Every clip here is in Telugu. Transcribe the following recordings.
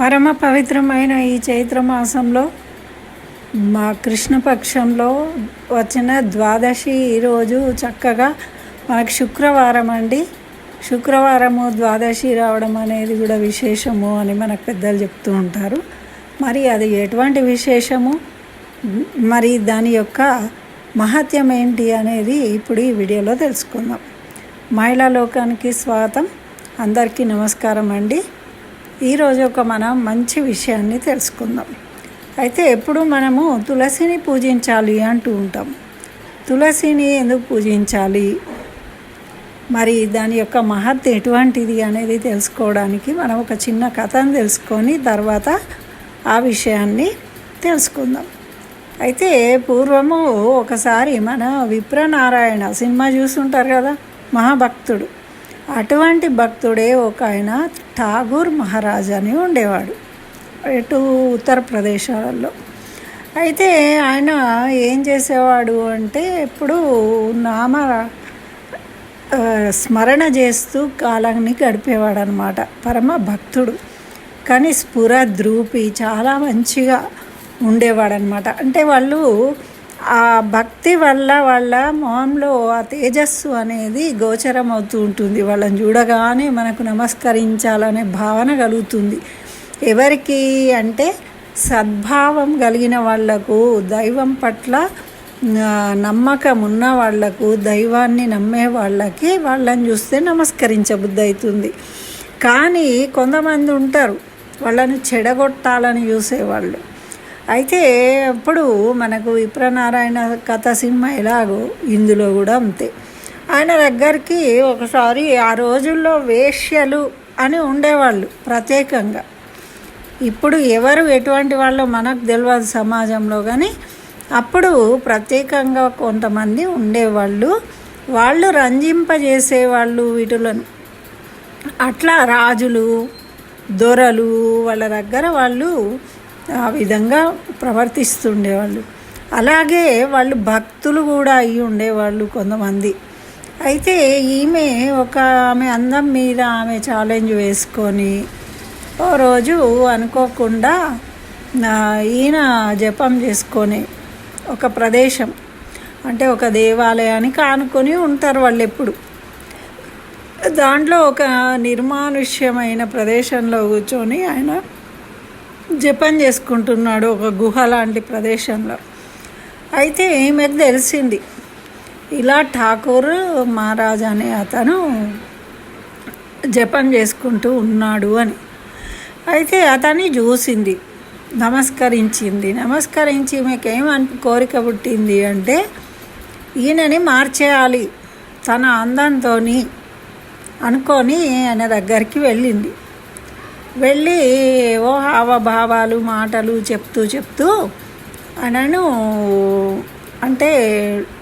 పరమ పవిత్రమైన ఈ చైత్ర మాసంలో మా కృష్ణపక్షంలో వచ్చిన ద్వాదశి ఈరోజు చక్కగా మనకు శుక్రవారం అండి. శుక్రవారము ద్వాదశి రావడం అనేది కూడా విశేషము అని మనకు పెద్దలు చెప్తూ ఉంటారు. మరి అది ఎటువంటి విశేషము? మరి దాని యొక్క మహత్యం ఏంటి అనేది ఇప్పుడు ఈ వీడియోలో తెలుసుకుందాం. మహిళా లోకానికి స్వాగతం. అందరికీ నమస్కారం అండి. ఈరోజు ఒక మనం మంచి విషయాన్ని తెలుసుకుందాం. అయితే ఎప్పుడు మనము తులసిని పూజించాలి అంటూ ఉంటాం. తులసిని ఎందుకు పూజించాలి? మరి దాని యొక్క మహత్వ ఎటువంటిది అనేది తెలుసుకోవడానికి మనం ఒక చిన్న కథను తెలుసుకొని తర్వాత ఆ విషయాన్ని తెలుసుకుందాం. అయితే పూర్వము ఒకసారి మన విప్రనారాయణ సినిమా చూస్తుంటారు కదా మహాభక్తుడు. అటువంటి భక్తుడే ఒక ఆయన ఠాగూర్ మహారాజ్ అని ఉండేవాడు ఇటు ఉత్తరప్రదేశాలలో అయితే ఆయన ఏం చేసేవాడు అంటే ఎప్పుడు నామ స్మరణ చేస్తూ కాలాన్ని గడిపేవాడు అనమాట పరమ భక్తుడు. కానీ స్ఫుర ద్రూపి చాలా మంచిగా ఉండేవాడనమాట అంటే వాళ్ళు ఆ భక్తి వల్ల వాళ్ళ మొహంలో ఆ తేజస్సు అనేది గోచరం అవుతూ ఉంటుంది. వాళ్ళని చూడగానే మనకు నమస్కరించాలనే భావన కలుగుతుంది. ఎవరికి అంటే సద్భావం కలిగిన వాళ్ళకు దైవం పట్ల నమ్మకం ఉన్న వాళ్ళకు దైవాన్ని నమ్మే వాళ్ళకి వాళ్ళని చూస్తే నమస్కరించబుద్ధి అవుతుంది. కానీ కొంతమంది ఉంటారు వాళ్ళని చెడగొట్టాలని చూసేవాళ్ళు. అయితే అప్పుడు మనకు విప్రనారాయణ కథ సినిమా ఎలాగో ఇందులో కూడా అంతే. ఆయన దగ్గరికి ఒకసారి ఆ రోజుల్లో వేశ్యలు అని ఉండేవాళ్ళు ప్రత్యేకంగా. ఇప్పుడు ఎవరు ఎటువంటి వాళ్ళో మనకు తెలియదు సమాజంలో కానీ అప్పుడు ప్రత్యేకంగా కొంతమంది ఉండేవాళ్ళు. వాళ్ళు రంజింపజేసేవాళ్ళు వీటిలను. అట్లా రాజులు దొరలు వాళ్ళ దగ్గర వాళ్ళు ఆ విధంగా ప్రవర్తిస్తుండేవాళ్ళు. అలాగే వాళ్ళు భక్తులు కూడా అయి ఉండేవాళ్ళు కొంతమంది. అయితే ఈమె ఒక ఆమె అందం మీద ఆమె ఛాలెంజ్ వేసుకొని ఓ రోజు అనుకోకుండా ఈయన జపం చేసుకొని ఒక ప్రదేశం అంటే ఒక దేవాలయానికి ఆనుకొని ఉంటారు వాళ్ళు ఎప్పుడు దాంట్లో ఒక నిర్మానుష్యమైన ప్రదేశంలో కూర్చొని ఆయన జపం చేసుకుంటున్నాడు ఒక గుహ లాంటి ప్రదేశంలో. అయితే ఈమెకు తెలిసింది ఇలా ఠాకూర్ మహారాజ్ అనే అతను జపం చేసుకుంటూ ఉన్నాడు అని. అయితే అతన్ని చూసింది నమస్కరించింది. నమస్కరించి మీకేం కోరిక పుట్టింది అంటే ఈయనని మార్చేయాలి తన అందంతో అనుకొని ఆయన దగ్గరికి వెళ్ళింది. వెళ్ళి ఓ హావభావాలు మాటలు చెప్తూ చెప్తూ అనను అంటే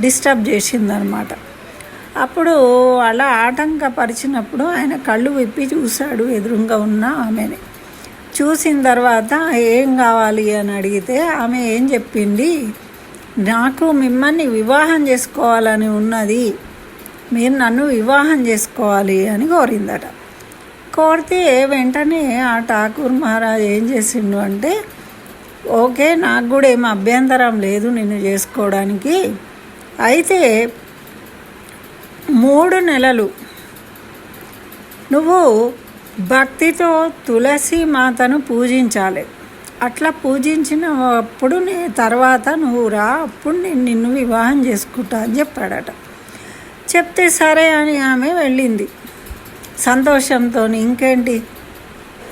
డిస్టర్బ్ చేసిందనమాట. అప్పుడు అలా ఆటంకపరిచినప్పుడు ఆయన కళ్ళు విప్పి చూశాడు ఎదురుగా ఉన్న ఆమెని. చూసిన తర్వాత ఏం కావాలి అని అడిగితే ఆమె ఏం చెప్పింది? నాకు మిమ్మల్ని వివాహం చేసుకోవాలని ఉన్నది. మీరు నన్ను వివాహం చేసుకోవాలి అని కోరిందట. కోరితే వెంటనే ఆ ఠాకూర్ మహారాజ్ ఏం చేసిండు అంటే ఓకే నాకు కూడా ఏం అభ్యంతరం లేదు నిన్ను చేసుకోవడానికి. అయితే మూడు నెలలు నువ్వు భక్తితో తులసి మాతను పూజించాలి. అట్లా పూజించినప్పుడు నే తర్వాత నువ్వు రా అప్పుడు నేను నిన్ను వివాహం చేసుకుంటా అని చెప్పాడట. చెప్తే సరే అని ఆమె వెళ్ళింది. సంతోషంతో ఇంకేంటి?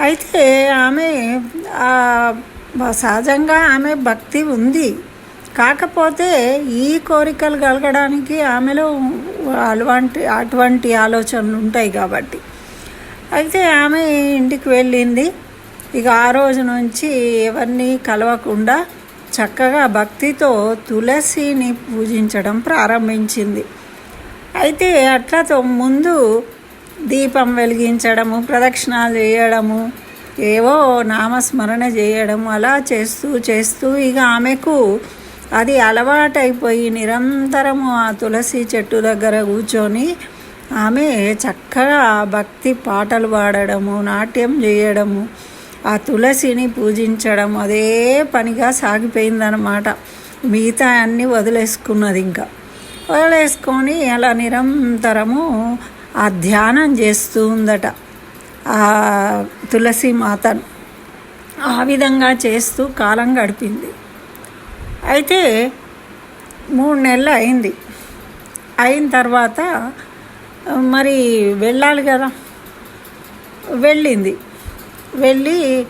అయితే ఆమె సహజంగా ఆమె భక్తి ఉంది. కాకపోతే ఈ కోరికలు కలగడానికి ఆమెలో అటువంటి అటువంటి ఆలోచనలు ఉంటాయి కాబట్టి. అయితే ఆమె ఇంటికి వెళ్ళింది. ఇక ఆ రోజు నుంచి ఎవరిని కలవకుండా చక్కగా భక్తితో తులసిని పూజించడం ప్రారంభించింది. అయితే అట్లతో ముందు దీపం వెలిగించడము ప్రదక్షిణాలు చేయడము ఏవో నామస్మరణ చేయడం అలా చేస్తూ చేస్తూ ఇక ఆమెకు అది అలవాటైపోయి నిరంతరము ఆ తులసి చెట్టు దగ్గర కూర్చొని ఆమె చక్కగా భక్తి పాటలు పాడడము నాట్యం చేయడము ఆ తులసిని పూజించడం అదే పనిగా సాగిపోయిందనమాట మిగతా అన్నీ వదిలేసుకున్నది ఇంకా. వదిలేసుకొని అలా నిరంతరము ఆ ధ్యానం చేస్తూ ఉందట. ఆ తులసి మాతను ఆ విధంగా చేస్తూ కాలం గడిపింది. అయితే మూడు నెలలు అయింది. అయిన తర్వాత మరి వెళ్ళాలి కదా? వెళ్ళింది. వెళ్ళి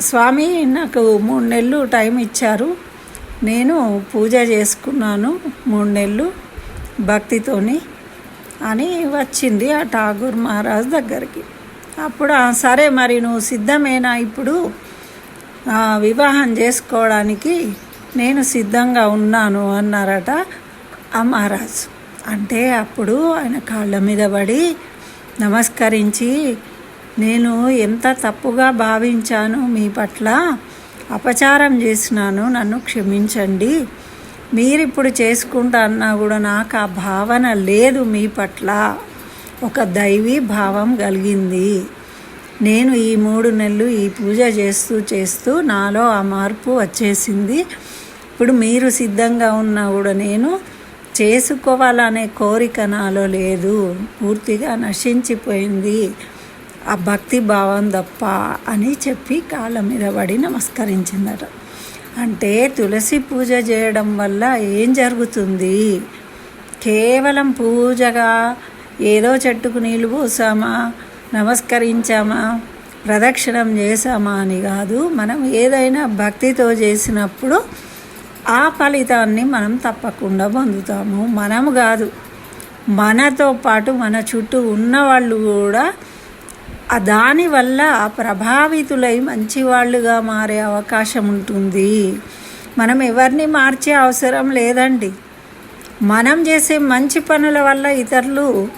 స్వామి నాకు మూడు నెలలు టైం ఇచ్చారు. నేను పూజ చేసుకున్నాను మూడు నెలలు భక్తితోని. అని వచ్చింది ఆ ఠాగూర్ మహారాజ్ దగ్గరికి. అప్పుడు సరే మరి నువ్వు సిద్ధమేనా ఇప్పుడు? వివాహం చేసుకోవడానికి నేను సిద్ధంగా ఉన్నాను అన్నారట ఆ మహారాజ్. అంటే అప్పుడు ఆయన కాళ్ళ మీద పడి నమస్కరించి నేను ఎంత తప్పుగా భావించాను మీ పట్ల అపచారం చేసినాను నన్ను క్షమించండి మీరు ఇప్పుడు చేసుకుంటా అన్నా కూడా నాకు ఆ భావన లేదు మీ పట్ల. ఒక దైవీ భావం కలిగింది. నేను ఈ మూడు నెలలు ఈ పూజ చేస్తూ చేస్తూ నాలో ఆ మార్పు వచ్చేసింది. ఇప్పుడు మీరు సిద్ధంగా ఉన్నా కూడా నేను చేసుకోవాలనే కోరిక నాలో లేదు. పూర్తిగా నశించిపోయింది. ఆ భక్తి భావం తప్ప అని చెప్పి కాళ్ళ మీద పడి నమస్కరించిందట. అంటే తులసి పూజ చేయడం వల్ల ఏం జరుగుతుంది? కేవలం పూజగా ఏదో చెట్టుకు నీళ్ళు పోసామా? నమస్కరించామా? ప్రదక్షిణం చేసామా అని కాదు. మనం ఏదైనా భక్తితో చేసినప్పుడు ఆ ఫలితాన్ని మనం తప్పకుండా పొందుతాము. మనం కాదు. మనతో పాటు మన చుట్టూ ఉన్నవాళ్ళు కూడా దానివల్ల ప్రభావితులై మంచివాళ్ళుగా మారే అవకాశం ఉంటుంది. మనం ఎవరిని మార్చే అవసరం లేదండి. మనం చేసే మంచి పనుల వల్ల ఇతరులు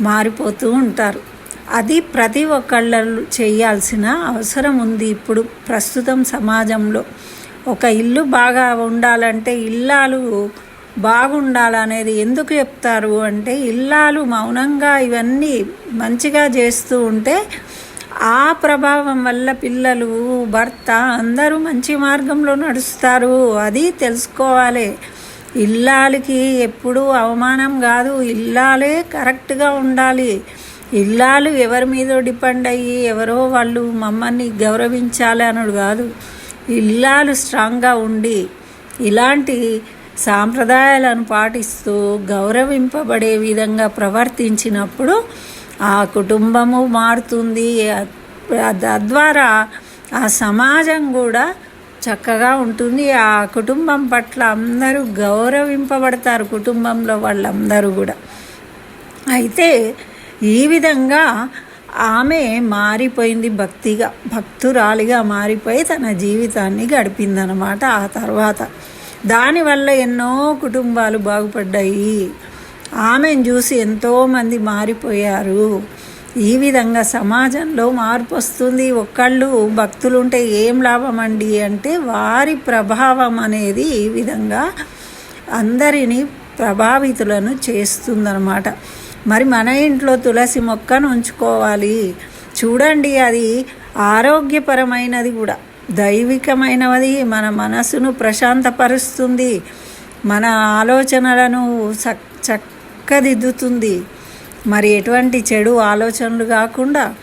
మారిపోతూ ఉంటారు. అది ప్రతి ఒక్కళ్ళు చేయాల్సిన అవసరం ఉంది ఇప్పుడు ప్రస్తుతం సమాజంలో. ఒక ఇల్లు బాగా ఉండాలంటే ఇల్లాలు బాగుండాలనేది ఎందుకు చెప్తారు అంటే ఇల్లాలు మౌనంగా ఇవన్నీ మంచిగా చేస్తూ ఉంటే ఆ ప్రభావం వల్ల పిల్లలు భర్త అందరూ మంచి మార్గంలో నడుస్తారు. అది తెలుసుకోవాలి. ఇల్లాలకి ఎప్పుడూ అవమానం కాదు. ఇల్లాలే కరెక్ట్గా ఉండాలి. ఇల్లాలు ఎవరి మీద డిపెండ్ అయ్యి ఎవరో వాళ్ళు మమ్మల్ని గౌరవించాలి అనడు కాదు. ఇల్లాలు స్ట్రాంగ్గా ఉండి ఇలాంటి సాంప్రదాయాలను పాటిస్తూ గౌరవింపబడే విధంగా ప్రవర్తించినప్పుడు ఆ కుటుంబము మారుతుంది. తద్వారా ఆ సమాజం కూడా చక్కగా ఉంటుంది. ఆ కుటుంబం పట్ల అందరూ గౌరవింపబడతారు కుటుంబంలో వాళ్ళందరూ కూడా. అయితే ఈ విధంగా ఆమె మారిపోయింది భక్తిగా భక్తురాలిగా మారిపోయి తన జీవితాన్ని గడిపిందనమాట ఆ తర్వాత దానివల్ల ఎన్నో కుటుంబాలు బాగుపడ్డాయి. ఆమెను చూసి ఎంతోమంది మారిపోయారు. ఈ విధంగా సమాజంలో మార్పు వస్తుంది. ఒక్కళ్ళు భక్తులు ఉంటే ఏం లాభం అండి అంటే వారి ప్రభావం అనేది ఈ విధంగా అందరినీ ప్రభావితులను చేస్తుందన్నమాట. మరి మన ఇంట్లో తులసి మొక్కను ఉంచుకోవాలి. చూడండి అది ఆరోగ్యపరమైనది కూడా. దైవికమైనది మన మనసును ప్రశాంతపరుస్తుంది. మన ఆలోచనలను చక్ చక్కదిద్దుతుంది. మరి ఎటువంటి చెడు ఆలోచనలు కాకుండా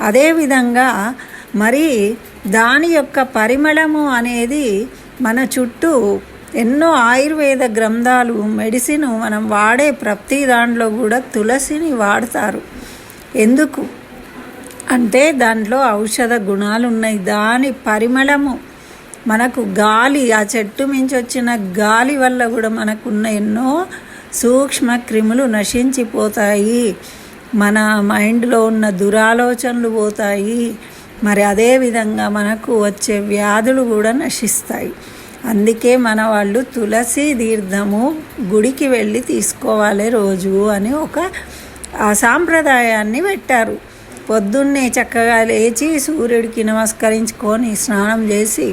అదేవిధంగా మరి దాని యొక్క పరిమళము అనేది మన చుట్టూ ఎన్నో ఆయుర్వేద గ్రంథాలు మెడిసిన్ మనం వాడే ప్రతి దాంట్లో కూడా తులసిని వాడతారు. ఎందుకు? అంటే దాంట్లో ఔషధ గుణాలు ఉన్నాయి. దాని పరిమళము మనకు గాలి ఆ చెట్టు మించి వచ్చిన గాలి వల్ల కూడా మనకున్న ఎన్నో సూక్ష్మ క్రిములు నశించిపోతాయి. మన మైండ్లో ఉన్న దురాలోచనలు పోతాయి. మరి అదేవిధంగా మనకు వచ్చే వ్యాధులు కూడా నశిస్తాయి. అందుకే మన వాళ్ళు తులసి తీర్థము గుడికి వెళ్ళి తీసుకోవాలి రోజు అని ఒక ఆ సాంప్రదాయాన్ని పెట్టారు. పొద్దున్నే చక్కగా లేచి సూర్యుడికి నమస్కరించుకొని స్నానం చేసి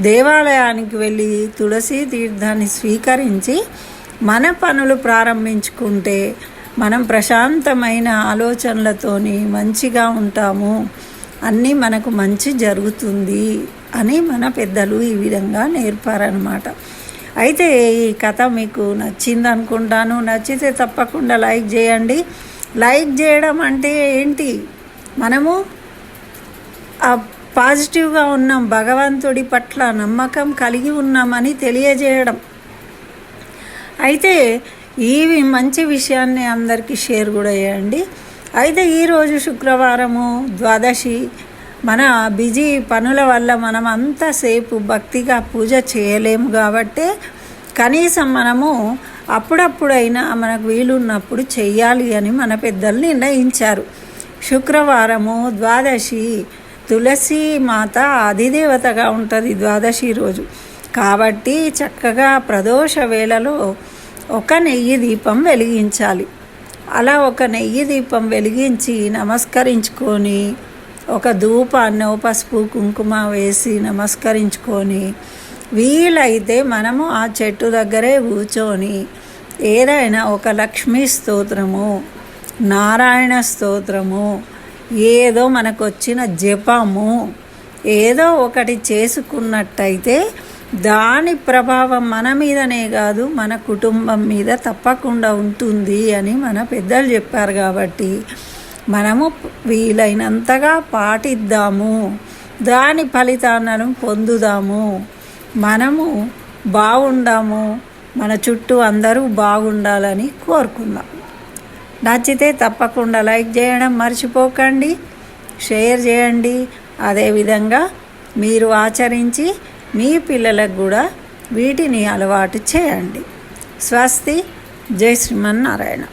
దేవాలయానికి వెళ్ళి తులసి తీర్థాన్ని స్వీకరించి మన పనులు ప్రారంభించుకుంటే మనం ప్రశాంతమైన ఆలోచనలతోని మంచిగా ఉంటాము. అన్నీ మనకు మంచి జరుగుతుంది అని మన పెద్దలు ఈ విధంగా నేర్పారనమాట అయితే ఈ కథ మీకు నచ్చింది అనుకుంటాను నచ్చితే తప్పకుండా లైక్ చేయండి. లైక్ చేయడం అంటే ఏంటి? మనము ఆ పాజిటివ్గా ఉన్నాం భగవంతుడి పట్ల నమ్మకం కలిగి ఉన్నామని తెలియజేయడం. అయితే ఈ మంచి విషయాన్ని అందరికీ షేర్ కూడా చేయండి. అయితే ఈరోజు శుక్రవారము ద్వాదశి మన బిజీ పనుల వల్ల మనం అంతసేపు భక్తిగా పూజ చేయలేము కాబట్టి కనీసం మనము అప్పుడప్పుడైనా మనకు వీలున్నప్పుడు చేయాలి అని మన పెద్దలు నిర్ణయించారు. శుక్రవారము ద్వాదశి తులసి మాత అధిదేవతగా ఉంటుంది ద్వాదశి రోజు. కాబట్టి చక్కగా ప్రదోష వేళలో ఒక నెయ్యి దీపం వెలిగించాలి. అలా ఒక నెయ్యి దీపం వెలిగించి నమస్కరించుకొని ఒక ధూపాన్ని పసుపు కుంకుమ వేసి నమస్కరించుకొని వీలైతే మనము ఆ చెట్టు దగ్గరే కూర్చొని ఏదైనా ఒక లక్ష్మీ స్తోత్రము నారాయణ స్తోత్రము. ఏదో మనకు వచ్చిన జపము. ఏదో ఒకటి చేసుకున్నట్టయితే దాని ప్రభావం మన మీదనే కాదు మన కుటుంబం మీద తప్పకుండా ఉంటుంది అని మన పెద్దలు చెప్పారు కాబట్టి మనము వీలైనంతగా పాటిద్దాము. దాని ఫలితాలను పొందుదాము. మనము బాగుండాము మన చుట్టూ అందరూ బాగుండాలని కోరుకుందాం. నచ్చితే తప్పకుండా లైక్ చేయడం మర్చిపోకండి షేర్ చేయండి. అదేవిధంగా మీరు ఆచరించి మీ పిల్లలకు కూడా వీటిని అలవాటు చేయండి. స్వస్తి జై శ్రీమన్నారాయణ.